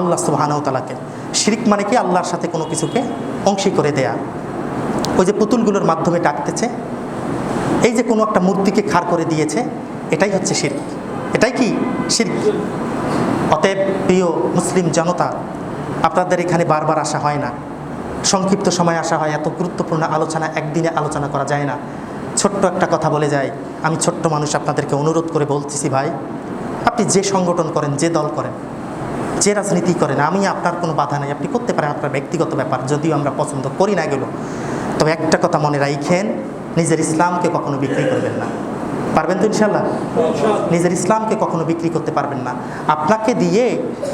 আল্লাহ সুবাহানতালাকে শিরিক মানে কি? আল্লাহর সাথে কোনো কিছুকে অংশী করে দেয়া। ওই যে পুতুলগুলোর মাধ্যমে ডাকতেছে, এই যে কোনো একটা মূর্তিকে খাড় করে দিয়েছে, এটাই হচ্ছে শির্ক। এটাই কি? শির্ক। অতএব প্রিয় মুসলিম জনতা, আপনাদের এখানে বারবার আসা হয় না। সংক্ষিপ্ত সময় আসা হয়, এত গুরুত্বপূর্ণ আলোচনা, একদিনে আলোচনা করা যায় না। ছোট্ট একটা কথা বলে যাই। আমি ছোট্ট মানুষ আপনাদেরকে অনুরোধ করে বলতেছি ভাই, আপনি যে সংগঠন করেন, যে দল করেন যে রাজনীতি করেন, আমি আপনার কোনো বাধা নেই। আপনি করতে পারেন আপনার ব্যক্তিগত ব্যাপার, যদিও আমরা পছন্দ করি না এগুলো। তবে একটা কথা মনে রাখেন নিজের ইসলামকে কখনো বিক্রি করবেন না। পারবেন তো ইনশাল্লাহ নিজের ইসলামকে কখনো বিক্রি করতে পারবেন না। আপনাকে দিয়ে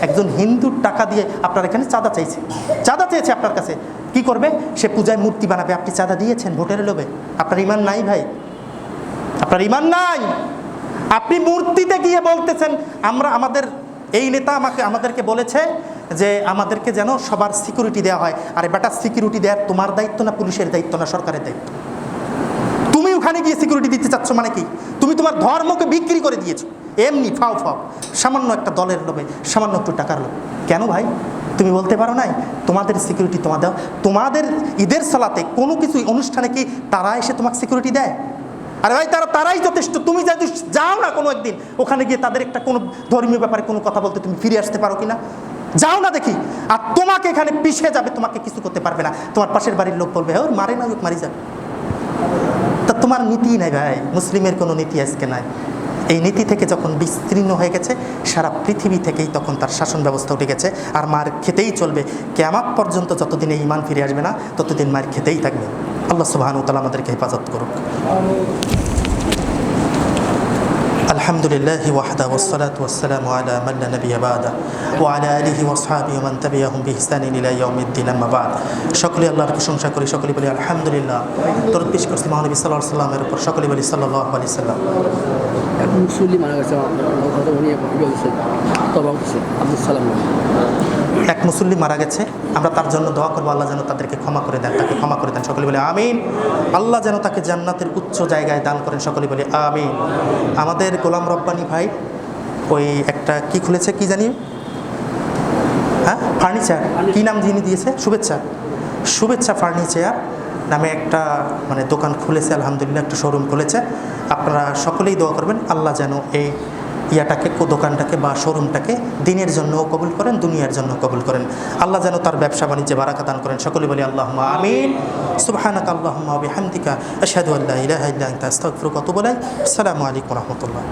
একজন হিন্দুর টাকা দিয়ে আপনার এখানে চাঁদা চাইছে। চাঁদা চেয়েছে আপনার কাছে। কি করবে? সে পূজায় মূর্তি বানাবে। আপনি চাঁদা দিয়েছেন ভোটের লোভে। আপনার ইমান নাই ভাই। আপনার ইমান নাই। আপনি মূর্তিতে গিয়ে বলতেছেন, আমরা আমাদের এই নেতা আমাকে আমাদেরকে বলেছে যে আমাদেরকে যেন সবার সিকিউরিটি দেওয়া হয়। আর বেটা সিকিউরিটি দেওয়ার তোমার দায়িত্ব না পুলিশের দায়িত্ব না সরকারের দায়িত্ব? তুমি ওখানে গিয়ে সিকিউরিটি দিতে চাচ্ছ মানে কি? তুমি তোমার ধর্মকে বিক্রি করে দিয়েছ। এমনি ফাও ফাও। সামান্য একটা দলের লোভে, সামান্য একটু টাকার লোভ। কেন ভাই? তুমি বলতে পারো নাই? তোমাদের সিকিউরিটি তোমাদের তোমাদের ঈদের সালাতে কোনো কিছু অনুষ্ঠানে কি তারা এসে তোমাকে সিকিউরিটি দেয়? আরে ভাই, তারা তারাই যথেষ্ট। তুমি যদি যাও না কোনো একদিন, ওখানে গিয়ে তাদের একটা কোনো ধর্মীয় ব্যাপারে কোনো কথা বলতে তুমি ফিরে আসতে পারো কি না যাও না দেখি। আর তোমাকে এখানে পিছিয়ে যাবে, তোমাকে কিছু করতে পারবে না। তোমার পাশের বাড়ির লোক বলবে, ওর মারে না ওকে মারি যাবে। তা তোমার নীতি নাই ভাই। মুসলিমের কোনো নীতি আজকে নাই। এই নীতি থেকে যখন বিস্তীর্ণ হয়ে গেছে, সারা পৃথিবী থেকেই তখন তার শাসন ব্যবস্থা উঠে গেছে। আর মার খেতেই চলবে। কেয়ামাত পর্যন্ত যতদিন এই ইমান ফিরে আসবে না, ততদিন মার খেতেই থাকবে। আল্লাহ সুবাহানু তালা আমাদেরকে হেফাজত করুক। الحمد لله وحده والصلاة والسلام على من لا نبي بعده وعلى آله وأصحابه ومن تبعهم بإحسان إلى يوم الدين أما بعد সকলে আল্লাহর প্রশংসা করি সকলে বলি আলহামদুলিল্লাহ দরুদ পেশ করছি মহানবী সাল্লাল্লাহু আলাইহি সাল্লামের উপর সকলে বলি সাল্লাল্লাহু আলাইহি সাল্লাম এক মুসল্লি মারা গেছে আমার কথা উনি ইয়ে হচ্ছে তবা হচ্ছে আব্দুল সালাম নাম। এক মুসল্লি মারা গেছে আমরা তার জন্য দোয়া করবো আল্লাহ যেন তাদেরকে ক্ষমা করে দেন তাকে ক্ষমা করে দেন সকলে বলে আমিন আল্লাহ যেন তাকে জান্নাতের উচ্চ জায়গায় দান করেন সকলে বলে আমিন আমাদের গোলাম রব্বানি ভাই ওই একটা কি খুলেছে কি জানি? হ্যাঁ? ফার্নিচার। কি নাম যিনি দিয়েছে? শুভেচ্ছা। শুভেচ্ছা ফার্নিচার নামে একটা মানে দোকান খুলেছে আলহামদুলিল্লাহ একটা শোরুম খুলেছে। আপনারা সকলেই দোয়া করবেন আল্লাহ যেন এই ইয়াটাকে, দোকানটাকে বা শোরুমটাকে দিনের জন্য কবুল করেন, দুনিয়ার জন্য কবুল করেন। আল্লাহ যেন তার ব্যবসা বাণিজ্যে বারাকা দান করেন। সকলে বলি আল্লাহ আমিন। সুবাহানাক বিহামদিকা আশহাদু আল্লাহ ইলাহা ইল্লা আনতা, আস্তাগফিরুকা আসসালামু আলাইকুম রাহমাতুল্লাহ।